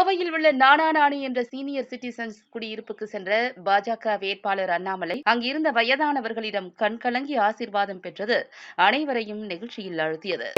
கோவையில் உள்ள நானாநாணி என்ற சீனியர் சிட்டிசன்ஸ் குடியிருப்புக்கு சென்ற பாஜக வேட்பாளர் அண்ணாமலை அங்கிருந்த வயதானவர்களிடம் கண்கலங்கி ஆசிர்வாதம் பெற்றது அனைவரையும் நெகிழ்ச்சியில் அழுத்தியது.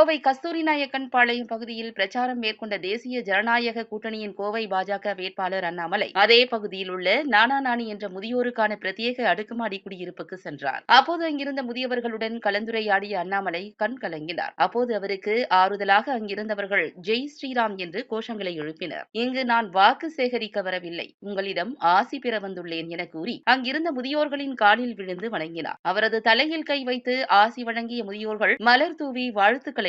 கோவை கஸ்தூரி நாயக்கன் பாளையம் பகுதியில் பிரச்சாரம் மேற்கொண்ட தேசிய ஜனநாயக கூட்டணியின் கோவை பாஜக வேட்பாளர் அண்ணாமலை அதே பகுதியில் உள்ள நானா நாணி என்ற முதியோருக்கான பிரத்யேக அடுக்குமாடி குடியிருப்புக்கு சென்றார். அப்போது அங்கிருந்த முதியவர்களுடன் கலந்துரையாடிய அண்ணாமலை கண் கலங்கினார். அப்போது அவருக்கு ஆறுதலாக அங்கிருந்தவர்கள் ஜெய் ஸ்ரீராம் என்று கோஷங்களை எழுப்பினர். இங்கு நான் வாக்கு சேகரிக்க வரவில்லை. உங்களிடம் ஆசி பெற வந்துள்ளேன் என கூறி அங்கிருந்த முதியோர்களின் காலில் விழுந்து வணங்கினார். அவரது தலையில் கை வைத்து ஆசி வழங்கிய முதியோர்கள் மலர் தூவி வாழ்த்துக்களை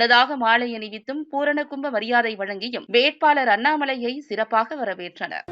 முன்னதாக மாலை அணிவித்தும் பூரண கும்ப மரியாதை வழங்கியும் வேட்பாளர் அண்ணாமலையை சிறப்பாக வரவேற்றனர்.